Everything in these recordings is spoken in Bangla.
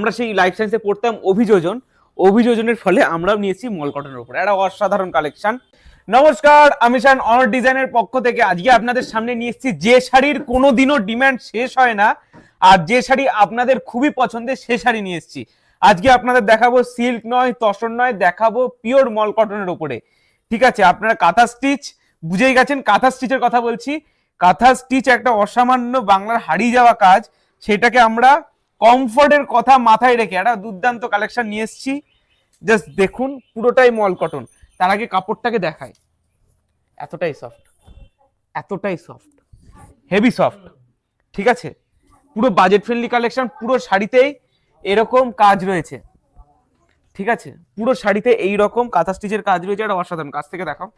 আমরা সেই লাইফ সায়েন্সে পড়তাম অভিযোজন। অভিযোজনের ফলে আমরাও নিয়েছি মল কটনের উপরে। একটা অসাধারণ কালেকশন নমস্কার, আমি শান অনার ডিজাইনের পক্ষ থেকে আজকে আপনাদের সামনে নিয়ে এসেছি। যে শাড়ির কোনোদিনও ডিমান্ড শেষ হয় না, আর যে শাড়ি আপনাদের খুবই পছন্দের, সে শাড়ি নিয়ে এসেছি। আজকে আপনাদের দেখাবো সিল্ক নয় তসর নয়, দেখাবো পিওর মল কটনের উপরে। ঠিক আছে, আপনারা কাঁথা স্টিচ বুঝেই গেছেন, কাঁথা স্টিচের কথা বলছি। কাঁথা স্টিচ একটা অসামান্য বাংলার হারিয়ে যাওয়া কাজ। সেটাকে আমরা কমফোর্টের কথা মাথায় রেখে একটা দুর্দান্ত কালেকশন নিয়ে এসেছি। জাস্ট দেখুন, পুরোটাই মল কটন তার আগে কাপড়টাকে দেখায় এতটাই সফট এতটাই সফট হেভি সফট ঠিক আছে? পুরো বাজেট ফ্রেন্ডলি কালেকশন পুরো শাড়িতেই এরকম কাজ রয়েছে। ঠিক আছে? পুরো শাড়িতে এই রকম কাঁথা স্টিচের কাজ রয়েছে একটা অসাধারণ। কাছ থেকে দেখাও।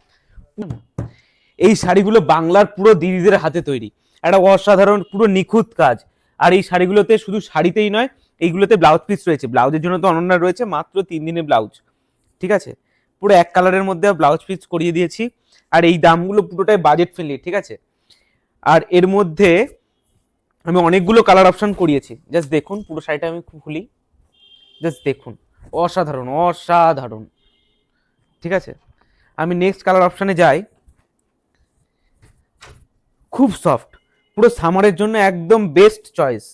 এই শাড়িগুলো বাংলার পুরো দিদিদের হাতে তৈরি। একটা অসাধারণ, পুরো নিখুঁত কাজ। আর এই শাড়িগুলোতে শুধু শাড়িতেই নয়, এইগুলোতে ব্লাউজ পিস রয়েছে। ব্লাউজের জন্য তো অনন্য রয়েছে, মাত্র তিন দিনের ব্লাউজ ঠিক আছে? পুরো এক কালারের মধ্যে ব্লাউজ পিস করিয়ে দিয়েছি। আর এই দামগুলো পুরোটাই বাজেট ফ্রেন্ডলি ঠিক আছে? আর এর মধ্যে আমি অনেকগুলো কালার অপশান করিয়েছি। জাস্ট দেখুন, পুরো শাড়িটা আমি খুলি। জাস্ট দেখুন। অসাধারণ অসাধারণ। ঠিক আছে? আমি নেক্সট কালার অপশানে যাই। খুব সফট পুরো সামারের জন্য একদম বেস্ট চয়েস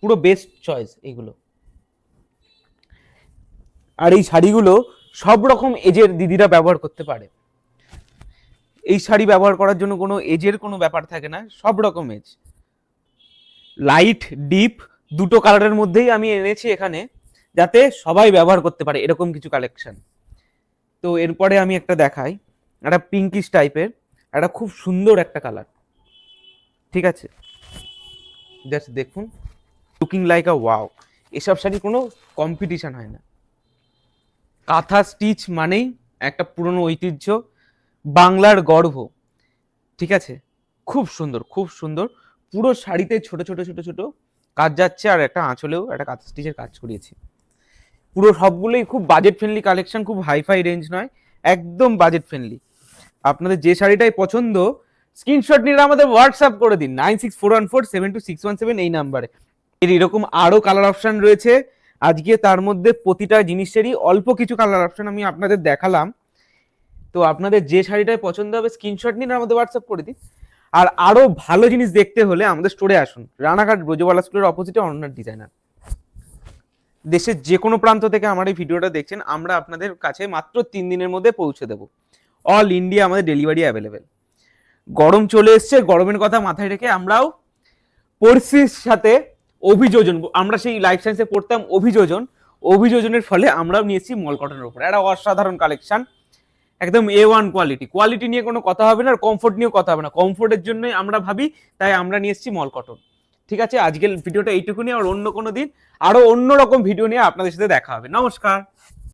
পুরো বেস্ট চয়েস এইগুলো আর এই শাড়িগুলো সব রকম এজের দিদিরা ব্যবহার করতে পারে। এই শাড়ি ব্যবহার করার জন্য কোনো এজের কোনো ব্যাপার থাকে না, সব রকম এজ। লাইট ডিপ দুটো কালারের মধ্যেই আমি এনেছি এখানে, যাতে সবাই ব্যবহার করতে পারে এরকম কিছু কালেকশন তো এরপরে আমি একটা দেখাই, একটা পিঙ্কিশ টাইপের একটা খুব সুন্দর একটা কালার ঠিক আছে? জাস্ট দেখুন। লুকিং লাইক আ ওয়াও এসব শাড়ি কোনো কম্পিটিশান হয় না। কাঁথা স্টিচ মানেই একটা পুরনো ঐতিহ্য, বাংলার গর্ব। ঠিক আছে? খুব সুন্দর খুব সুন্দর। পুরো শাড়িতে ছোট ছোট ছোট ছোট কাজ যাচ্ছে আর একটা আঁচলেও একটা কাঁথা স্টিচের কাজ করিয়েছি। পুরো সবগুলোই খুব বাজেট ফ্রেন্ডলি কালেকশন খুব হাইফাই রেঞ্জ নয়, একদম বাজেট ফ্রেন্ডলি আপনাদের যে শাড়িটাই পছন্দ স্ক্রিনশট নিয়ে আমাদের হোয়াটসঅ্যাপ করে দিন। Nine six four one four seven two six one seven এই নাম্বারে এর এরকম আরও কালার অপশন রয়েছে। আজকে তার মধ্যে প্রতিটা জিনিসেরই অল্প কিছু কালার অপশান আমি আপনাদের দেখালাম। তো আপনাদের যে শাড়িটাই পছন্দ হবে স্ক্রিনশট নিন আমাদের হোয়াটসঅ্যাপ করে দিন। আর আরও ভালো জিনিস দেখতে হলে আমাদের স্টোরে আসুন। রানাঘাট ব্রজবালা স্কুলের অপোজিটে অনলাইন ডিজাইনার দেশের যে কোনো প্রান্ত থেকে আমার এই ভিডিওটা দেখছেন, আমরা আপনাদের কাছে মাত্র তিন দিনের মধ্যে পৌঁছে দেবো। অল ইন্ডিয়া আমাদের ডেলিভারি অ্যাভেলেবেল গরম চলে এসছে, গরমের কথা মাথায় রেখে আমরাও পড়শির সাথে অভিযোজন, আমরা সেই লাইফ সায়েন্সে পড়তাম অভিযোজন, অভিযোজনের ফলে আমরাও নিয়েছি মল কটনের উপরে। একটা অসাধারণ কালেকশন একদম এ ওয়ান কোয়ালিটি কোয়ালিটি নিয়ে কোনো কথা হবে না, আর কমফোর্ট নিয়েও কথা হবে না। কমফোর্টের জন্যই আমরা ভাবি, তাই আমরা নিয়ে এসেছি মল কটন ঠিক আছে, আজকের ভিডিওটা এইটুকুনি, আর অন্য কোনো দিন আরও অন্য রকম ভিডিও নিয়ে আপনাদের সাথে দেখা হবে। নমস্কার।